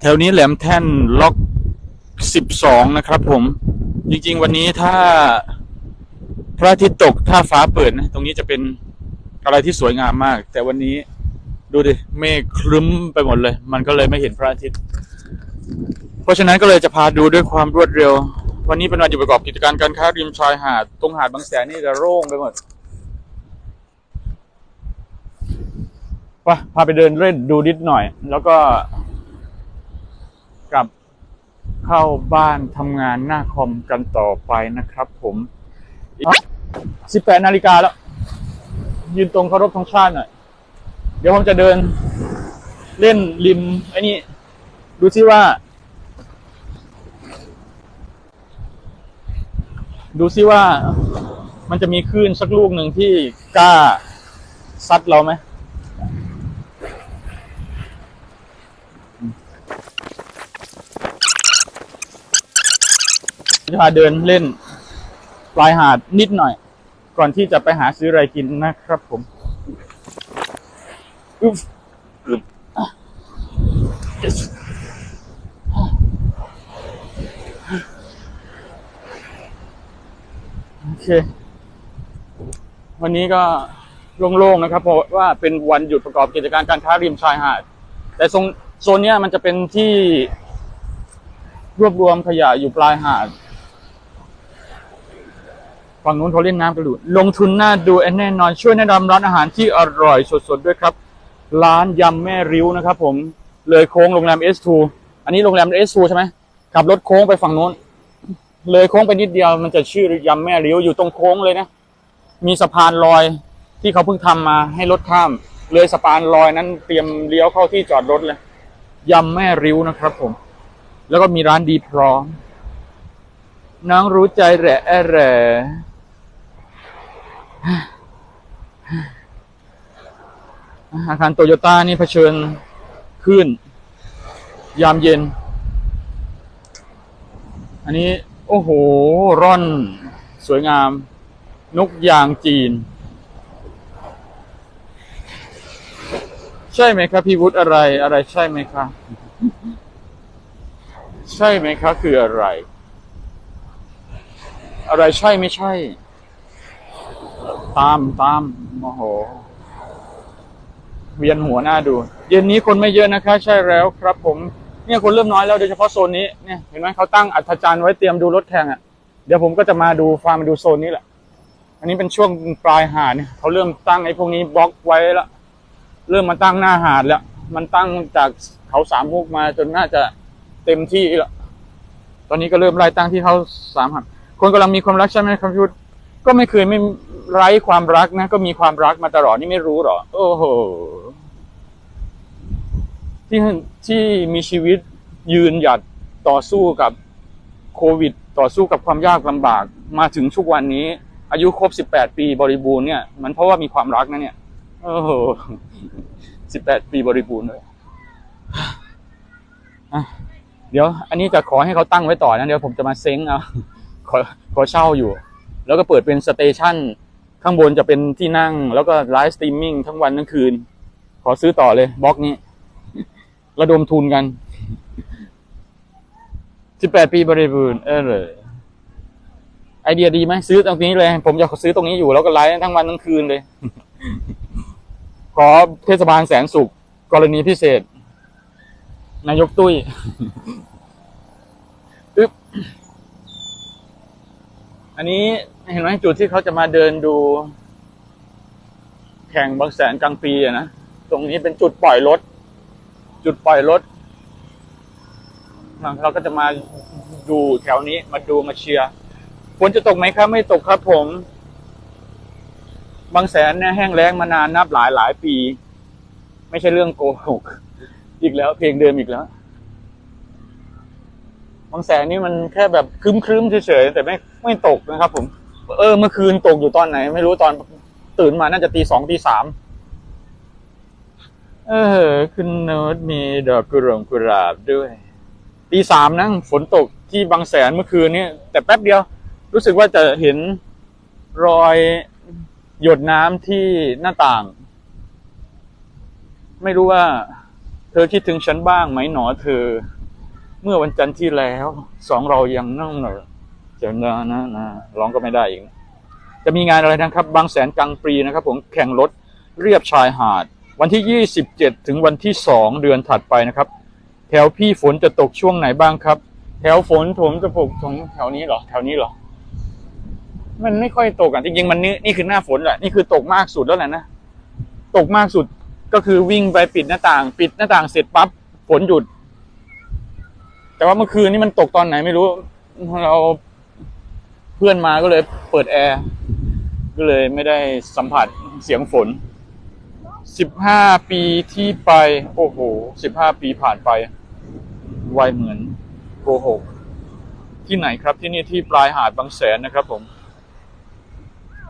แถวนี้แหลมแท่นล็อกสิบสองนะครับผม จริง ๆ วันนี้ถ้าพระอาทิตย์ตกถ้าฟ้าเปิดนะ ตรงนี้จะเป็นอะไรที่สวยงามมาก แต่วันนี้ดูดิเมฆครึ้มไปหมดเลย มันก็เลยไม่เห็นพระอาทิตย์ เพราะฉะนั้นก็เลยจะพาดูด้วยความรวดเร็ว วันนี้เป็นวันหยุดประกอบกิจการการค้าริมชายหาด ตรงหาดบางแสนนี่จะโล่งไปหมดไปพาไปเดินเล่นดูนิดหน่อย แล้วก็ เข้าบ้านทำงานหน้าคอมกันต่อไปนะครับผมสิบแปดนาฬิกาแล้ว ยืนตรงเคารพธงชาติหน่อย เดี๋ยวผมจะเดินเล่นริมไอ้นี่ ดูซิว่า ดูซิว่ามันจะมีคลื่นสักลูกหนึ่งที่กล้าซัดเราไหม จะพาเดินเล่นปลายหาดนิดหน่อย ก่อนที่จะไปหาซื้ออะไรกินนะครับผมอุ๊บอึ๊บอะ Yes โอเค วันนี้ก็โล่งๆนะครับ เพราะว่าเป็นวันหยุดประกอบกิจการการค้าริมชายหาด แต่โซนโซนเนี้ยมันจะเป็นที่รวบรวมขยะอยู่ปลายหาด ฝั่งนู้นเขาเล่นน้ำกันอยู่ลงทุนน่าดูแน่นอนช่วยแนะนำร้านอาหารที่อร่อยสดๆด้วยครับ ร้านยำแม่ริ้วนะครับ ผมเลยโค้งโรงแรม S2 อันนี้โรงแรม S2 ใช่ไหมขับรถโค้งไปฝั่งนู้น เลยโค้งไปนิดเดียวมันจะชื่อยำแม่ริ้วอยู่ตรงโค้งเลยนะ มีสะพานลอยที่เขาเพิ่งทำมาให้รถข้าม เลยสะพานลอยนั้นเตรียมเลี้ยวเข้าที่จอดรถเลยยำแม่ริ้วนะครับ ผม แล้วก็มีร้านดีพร้อมน้องรู้ใจแหละแอะแหละ อาคารโตโยต้านี่เผชิญขึ้นยามเย็น อันนี้ โอ้โห ร่อนสวยงาม นกยางจีน ใช่ไหมครับพี่วุฒิอะไรอะไรใช่ไหมครับใช่ไหมครับคืออะไร อะไรใช่ไม่ใช่ ตามตามโอ้โห เวียนหัวหน้าดู เย็นนี้คนไม่เยอะนะคะ ใช่แล้วครับ ผม เนี่ยคนเริ่มน้อยแล้วโดยเฉพาะโซนนี้เนี่ยเห็นไหมเขาตั้งอัฐจันทร์ไว้เตรียมดูรถแข่งอะเดี๋ยวผมก็จะมาดูฟาร์มมาดูโซนนี้แหละ อันนี้เป็นช่วงปลายหาดเนี่ยเขาเริ่มตั้งไอ้พวกนี้บล็อกไว้แล้วเริ่มมาตั้งหน้าหาดแล้ว มันตั้งจากเขาสามมุกมาจนน่าจะเต็มที่แล้วตอนนี้ก็เริ่มไล่ตั้งที่เขาสามหักคนกำลังมีความรักใช่ไหมครับพี่วุฒิก็ไม่เคยไม่ ไร้ความรักนะ ก็มีความรักมาตลอดนี่ไม่รู้หรอ โอ้โหที่ที่มีชีวิตยืนหยัดต่อสู้กับโควิด ต่อสู้กับความยากลำบากมาถึงทุกวันนี้ อายุครบ18ปีบริบูรณ์เนี่ย มันเพราะว่ามีความรักนะเนี่ยโอ้โห18ปีบริบูรณ์เลยเดี๋ยว อันนี้จะขอให้เขาตั้งไว้ต่อนะ เดี๋ยวผมจะมาเซ้งเอาขอขอเช่าอยู่ แล้วก็เปิดเป็นสเตชัน ข้างบนจะเป็นที่นั่ง แล้วก็ไลฟ์สตรีมมิ่งทั้งวันทั้งคืน ขอซื้อต่อเลยบล็อกนี้ ระดมทุนกัน 18 ปีบริบูรณ์เออเลยไอเดียดีไหมซื้อตรงนี้เลย ผมจะซื้อตรงนี้อยู่แล้วก็ไลฟ์ทั้งวันทั้งคืนเลย ขอเทศบาลแสนสุข กรณีพิเศษ นายกตุ้ยอึ๊บอันนี้ เห็นไหมจุดที่เขาจะมาเดินดู แข่งบางแสนกลางปีอะนะ ตรงนี้เป็นจุดปล่อยรถ จุดปล่อยรถเราก็จะมาดูแถวนี้มาดูมาเชียร์ฝนจะตกไหมครับ ไม่ตกครับผม บางแสนเนี่ยแห้งแล้งมานานนับหลายหลายปี ไม่ใช่เรื่องโกหกอีกแล้ว เพลงเดิมอีกแล้ว บางแสนนี่มันแค่แบบครึ้มๆเฉยๆแต่ไม่ไม่ตกนะครับผม เออ เมื่อคืนตกอยู่ตอนไหน ไม่รู้ตอนตื่นมาน่าจะตีสองตีสามเออคุณโน้ตมีดอกกุหลาบกุหลาบด้วยตีสามนะฝนตกที่บางแสนเมื่อคืนนี้แต่แป๊บเดียว รู้สึกว่าจะเห็นรอยหยดน้ำที่หน้าต่าง ไม่รู้ว่า เธอคิดถึงฉันบ้างไหมหนอเธอ เมื่อวันจันทร์ที่แล้ว สองเรายังนั่งเหนอ จะนะนะนะร้องก็ไม่ได้อีก จะมีงานอะไรนะครับ บางแสนกลางปรีนะครับ ผมแข่งรถเรียบชายหาด วันที่ 27 ถึงวันที่ 2 เดือนถัดไปนะครับ แถวพี่ฝนจะตกช่วงไหนบ้างครับ แถวฝนผมจะตกตรงแถวนี้เหรอ แถวนี้เหรอ มันไม่ค่อยตกอะจริงๆมันนี่นี่คือหน้าฝนแหละนี่คือตกมากสุดแล้วแหละนะตกมากสุดก็คือวิ่งไปปิดหน้าต่าง ปิดหน้าต่างเสร็จปั๊บฝนหยุด แต่ว่าเมื่อคืนนี้มันตกตอนไหนไม่รู้ เรา เพื่อนมาก็เลยเปิดแอร์ก็เลยไม่ได้สัมผัสเสียงฝนสิบห้าปีที่ไป โอ้โหสิบห้าปีผ่านไป ไวเหมือนโกหก ที่ไหนครับที่นี่ที่ปลายหาดบางแสนนะครับผม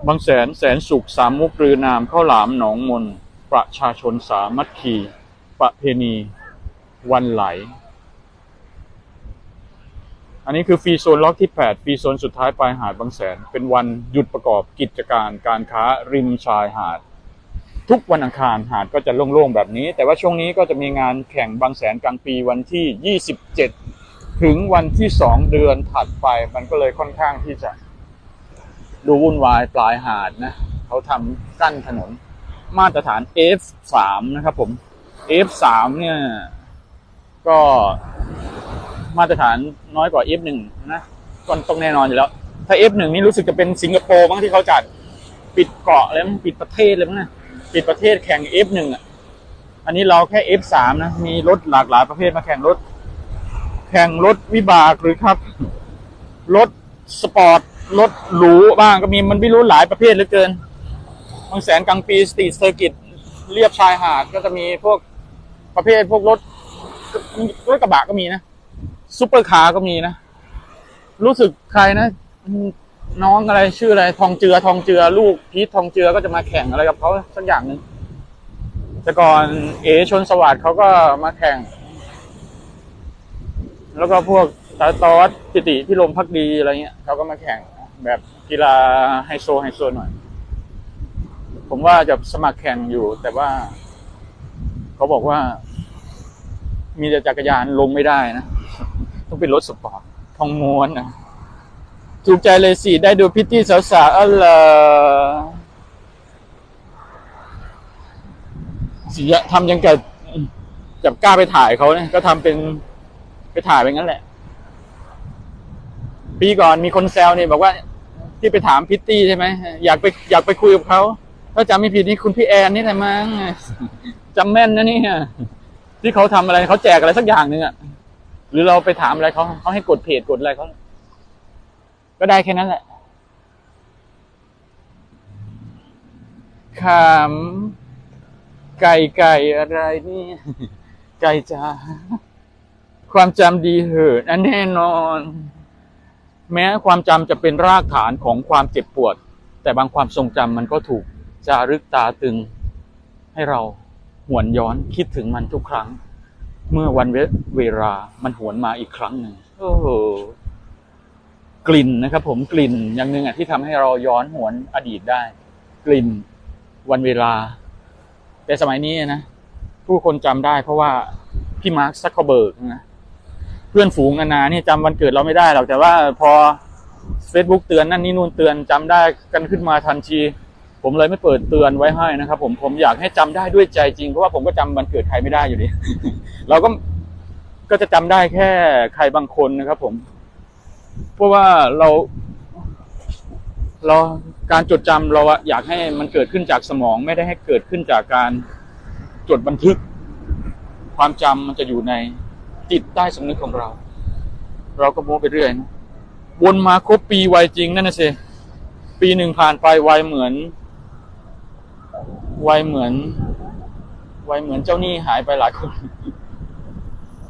บางแสนแสนสุขสามมุกรือนามข้าวหลามหนองมน ประชาชนสามัคคี ประเพณี วันไหล อันนี้คือฟรีโซนล็อกที่ 8 ฟรีโซนสุดท้ายปลายหาดบางแสน เป็นวันหยุดประกอบกิจการการค้าริมชายหาด ทุกวันอังคารหาดก็จะโล่งๆแบบนี้ แต่ว่าช่วงนี้ก็จะมีงานแข่งบางแสนกลางปีวันที่ 27 ถึงวันที่ 2 เดือนถัดไป มันก็เลยค่อนข้างที่จะดูวุ่นวายปลายหาดนะเขาทำกั้นถนนมาตรฐาน F3 นะครับผม F3 เนี่ยก็ มาตรฐานน้อยกว่า F1 นะก็ต้องแน่นอนอยู่แล้ว ถ้า F1 นี่รู้สึกจะเป็นสิงคโปร์บ้างที่เขาจัด ปิดเกาะเลยมั้งปิดประเทศเลยมั้งนะปิดประเทศแข่ง F1 อะอันนี้เราแค่ F3 นะมีรถหลากหลายประเภทมาแข่งรถ แข่งรถวิบากหรือครับ รถสปอร์ตรถหรูบ้างก็มีมันไม่รู้หลายประเภทเหลือเกินบางแสนกลางปีสตรีทเซอร์กิตเรียบชายหาดก็จะมีพวกประเภทพวกรถรถกระบะก็มีนะ ซุปเปอร์คาร์ก็มีนะ รู้สึกใครนะ น้องอะไรชื่ออะไร ทองเจือทองเจือ ลูกพีททองเจือก็จะมาแข่งอะไรกับเขาสักอย่างหนึ่งแต่ก่อนเอชนสวัสดิ์เขาก็มาแข่ง แล้วก็พวกตาตอสจิติพิรมพักดีอะไรเงี้ยเขาก็มาแข่งแบบกีฬาไฮโซไฮโซหน่อย ผมว่าจะสมัครแข่งอยู่ แต่ว่า เขาบอกว่า มีแต่จักรยานลงไม่ได้นะ ต้องเป็นรถสปอร์ตทองม้วนนะถูกใจเลยสิได้ดูพิตตี้สาวๆอ๋อเหรอสิจะทำยังกับจับกล้าไปถ่ายเขาเนี่ยก็ทำเป็นไปถ่ายไปงั้นแหละ ปีก่อนมีคนแซวเนี่ยบอกว่า ที่ไปถามพิตตี้ใช่ไหมอยากไปอยากไปคุยกับเขาถ้าจำไม่ผิดนี่คุณพี่แอนนี่แหละมั้งจำแม่นนะนี่ที่เขาทำอะไรเขาแจกอะไรสักอย่างหนึ่งอะ หรือเราไปถามอะไรเขาเขาให้กดเพจกดอะไรเขาก็ได้แค่นั้นแหละขำไก่ไก่อะไรนี่ ไก่จ้าความจำดีเหอะนั่นแน่นอน แม้ความจำจะเป็นรากฐานของความเจ็บปวด แต่บางความทรงจำมันก็ถูกจารึกตาตึง ให้เราหวนย้อนคิดถึงมันทุกครั้ง เมื่อวันเวลามันหวนมาอีกครั้งหนึ่งโอ้กลิ่นนะครับ ผมกลิ่นอย่างหนึ่งอะที่ทำให้เราย้อนหวนอดีตได้ กลิ่นวันเวลา แต่สมัยนี้นะผู้คนจำได้ เพราะว่าพี่มาร์คซักเคอร์เบิร์กนะเพื่อนฝูงนานานี่จำวันเกิดเราไม่ได้หรอกแต่ว่าพอ Facebook เตือนนั่นนี่นู่นเตือนจำได้กันขึ้นมาทันที ผมเลยไม่เปิดเตือนไว้ให้นะครับผมผมอยากให้จำได้ด้วยใจจริงเพราะว่าผมก็จำวันเกิดใครไม่ได้อยู่ดีเราก็ก็จะจำได้แค่ใครบางคนนะครับ ผม เพราะว่าเราเราการจดจำเราอยากให้มันเกิดขึ้นจากสมอง ไม่ได้ให้เกิดขึ้นจากการจดบันทึก ความจำมันจะอยู่ในจิตใต้สำนึกของเรา เราก็โม้ไปเรื่อยนะวนมาครบปีไวจริงนั่นนะสิปีหนึ่งผ่านไปไวเหมือน ไวเหมือนไวเหมือนเจ้าหนี้หายไปหลายคน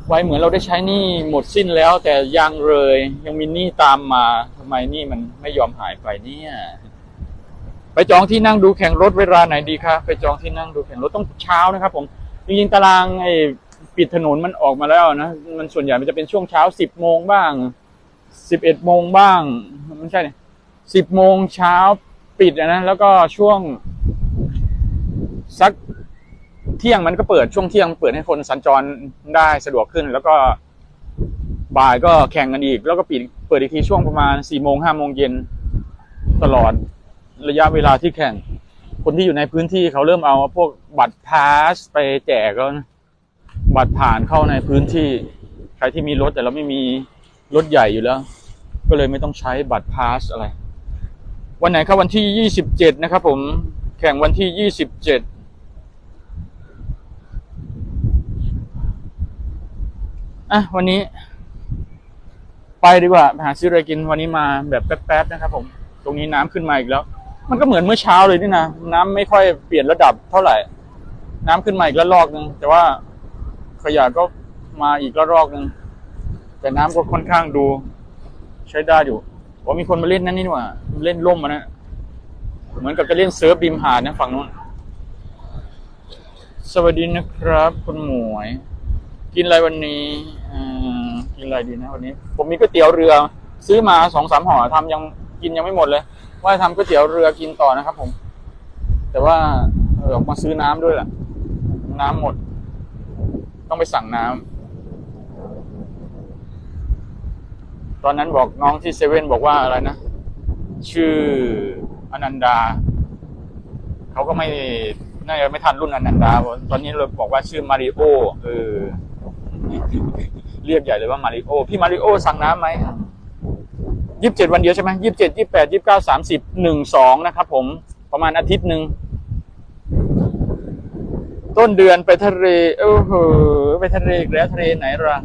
ไวเหมือนเราได้ใช้หนี้หมดสิ้นแล้ว แต่ยังเลยยังมีหนี้ตามมาทำไมหนี้มันไม่ยอมหายไปเนี่ยไปจองที่นั่งดูแข่งรถเวลาไหนดีคะไปจองที่นั่งดูแข่งรถต้องเช้านะครับ ผมจริงๆตารางไอ้ปิดถนนมันออกมาแล้วนะมันส่วนใหญ่มันจะเป็นช่วงเช้าสิบโมงบ้างสิบเอ็ดโมงบ้างไม่ใช่สิบโมงเช้าปิดนะแล้วก็ช่วง สักเที่ยงมันก็เปิดช่วงเที่ยงเปิดให้คนสัญจรได้สะดวกขึ้น แล้วก็บ่ายก็แข่งกันอีก แล้วก็ปิดเปิดอีกทีช่วงประมาณสี่โมงห้าโมงเย็นตลอดระยะเวลาที่แข่ง คนที่อยู่ในพื้นที่เขาเริ่มเอาพวกบัตรพาสไปแจกแล้วบัตรผ่านเข้าในพื้นที่ใครที่มีรถแต่เราไม่มีรถใหญ่อยู่แล้ว ก็เลยไม่ต้องใช้บัตรพาสอะไร วันไหนครับวันที่ยี่สิบเจ็ดนะครับผมแข่งวันที่ยี่สิบเจ็ด อะวันนี้ ไปดีกว่าไปหาซื้ออะไรกินวันนี้มาแบบแป๊บๆนะครับ ผม ตรงนี้น้ำขึ้นมาอีกแล้ว มันก็เหมือนเมื่อเช้าเลยนี่นะน้ำไม่ค่อยเปลี่ยนระดับเท่าไหร่ น้ำขึ้นมาอีกระลอกหนึ่งแต่ว่าขยะก็มาอีกระลอกหนึ่งแต่น้ำก็ค่อนข้างดู ใช้ได้อยู่ว่ามีคนมาเล่นนั่นนี่หว่าเล่นล่มมานะเหมือนกับจะเล่นเซิร์ฟริมหาดนะฝั่งนู้นสวัสดีนะครับ คุณหมวย กินอะไรวันนี้อืมกินอะไรดีนะวันนี้ ผมมีก๋วยเตี๋ยวเรือ ซื้อมาสองสามห่อทำยังกินยังไม่หมดเลย ว่าจะทำก๋วยเตี๋ยวเรือกินต่อนะครับ ผม แต่ว่าเออออกมาซื้อน้ำด้วยแหละน้ำหมด ต้องไปสั่งน้ำตอนนั้นบอกน้องที่เซเว่นบอกว่าอะไรนะชื่ออนันดาเขาก็ไม่น่าจะไม่ทันรุ่นอนันดา ตอนนี้เราบอกว่าชื่อมาริโอเออ เรียกใหญ่เลยว่ามาริโอพี่มาริโอสั่งน้ำไหมยี่สิบเจ็ดวันเดียวใช่ไหมยี่สิบเจ็ดยี่สิบแปดยี่สิบเก้าสามสิบหนึ่งสองนะครับผมประมาณอาทิตย์หนึ่งต้นเดือนไปทะเลเออเหอไปทะเลอีกแล้วทะเลไหนล่ะ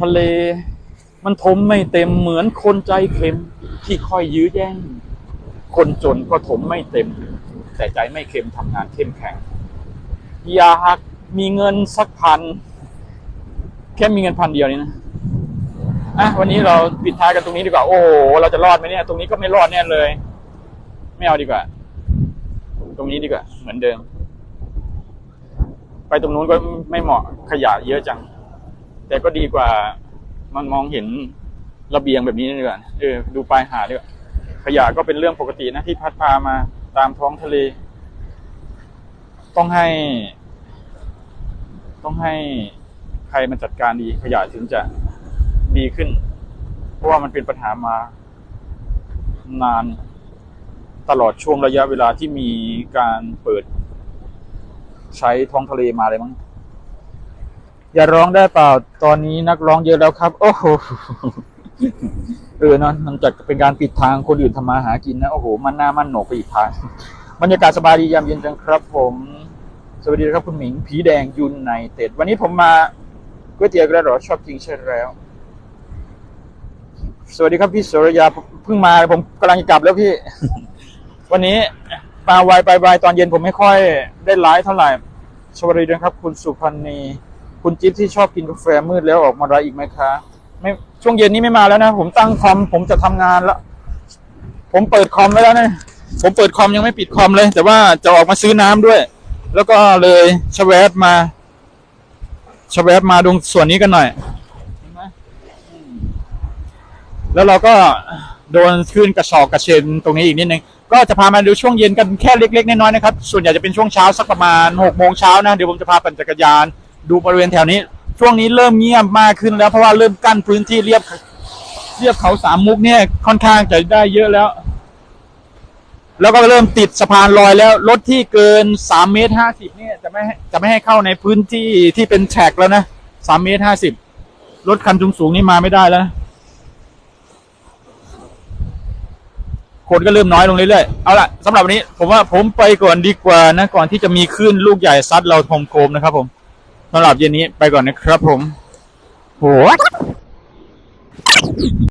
ทะเล มันทมไม่เต็มเหมือนคนใจเค็ม ที่คอยยื้อแย่ง คนจนก็ถมไม่เต็ม แต่ใจไม่เค็มทำงานเข้มแข็ง อยากมีเงินสักพัน ค่มีเงินพันเดียวนี่นะอะวันนี้เราปิดท้ายกันตรงนี้ดีกว่า โอ้โหเราจะรอดไหมเนี่ย ตรงนี้ก็ไม่รอดแน่เลย ไม่เอาดีกว่า ตรงนี้ดีกว่า เหมือนเดิม ไปตรงนู้นก็ไม่เหมาะขยะเยอะจัง แต่ก็ดีกว่า มันมองเห็นระเบียงแบบนี้ดีกว่าเออดูปลายหาดดีกว่าขยะก็เป็นเรื่องปกตินะที่พัดพามาตามท้องทะเล ต้องให้ ต้องให้ ใครมาจัดการดีขยะถึงจะดีขึ้น เพราะว่ามันเป็นปัญหามานานตลอดช่วงระยะเวลาที่มีการเปิด ใช้ท้องทะเลมาเลยมั้งอย่าร้องได้เปล่าตอนนี้นักร้องเยอะแล้วครับ โอ้โหเออเนอะมันจะเป็นการปิดทางคนอื่นทำมาหากินนะโอ้โหมันหน้ามันโหนกไปอีกทางบรรยากาศสบายดียามเย็นจังครับ ผม สวัสดีครับคุณหมิงผีแดงยุนในเต็ดวันนี้ผมมา ก๋วยเตี๋ยวกระโดดชอบจริงใช่แล้ว สวัสดีครับพี่สุรยาเพิ่งมาผมกำลังจะกลับแล้วพี่ วันนี้มาไวไปไวตอนเย็นผมไม่ค่อยได้ไลฟ์เท่าไหร่สวัสดีนะครับ คุณสุพันธ์นีคุณจิ๊บที่ชอบกินกาแฟมืดแล้วออกมาไลฟ์อีกไหมคะไม่ช่วงเย็นนี้ไม่มาแล้วนะ ผมตั้งคอม ผมจะทำงานแล้ว ผมเปิดคอมไว้แล้วนะผมเปิดคอมยังไม่ปิดคอมเลย แต่ว่าจะออกมาซื้อน้ำด้วย แล้วก็เลยชแวบมา ชแวบมาตรงส่วนนี้กันหน่อยเห็นไหมแล้วเราก็โดนขึ้นกระชอกกระเชนตรงนี้อีกนิดนึง ก็จะพามาดูช่วงเย็นกันแค่เล็กๆน้อยๆนะครับ ส่วนใหญ่จะเป็นช่วงเช้าสักประมาณหกโมงเช้านะ เดี๋ยวผมจะพาปั่นจักรยาน ดูบริเวณแถวนี้ ช่วงนี้เริ่มเงียบมากขึ้นแล้วเพราะว่าเริ่มกั้นพื้นที่เรียบเรียบเขาสามมุกเนี่ยค่อนข้างจะได้เยอะแล้ว แล้วก็เริ่มติดสะพานลอยแล้วรถที่เกินสามเมตรห้าสิบเนี่ยจะไม่จะไม่ให้เข้าในพื้นที่ที่เป็นแฉกแล้วนะสามเมตรห้าสิบรถคันสูงสูงนี่มาไม่ได้แล้ว คนก็เริ่มน้อยลงเรื่อยๆเอาล่ะสำหรับวันนี้ ผมว่าผมไปก่อนดีกว่านะ ก่อนที่จะมีคลื่นลูกใหญ่ซัดเราทมโคมนะครับ ผมสำหรับเย็นนี้ไปก่อนนะครับ ผมโห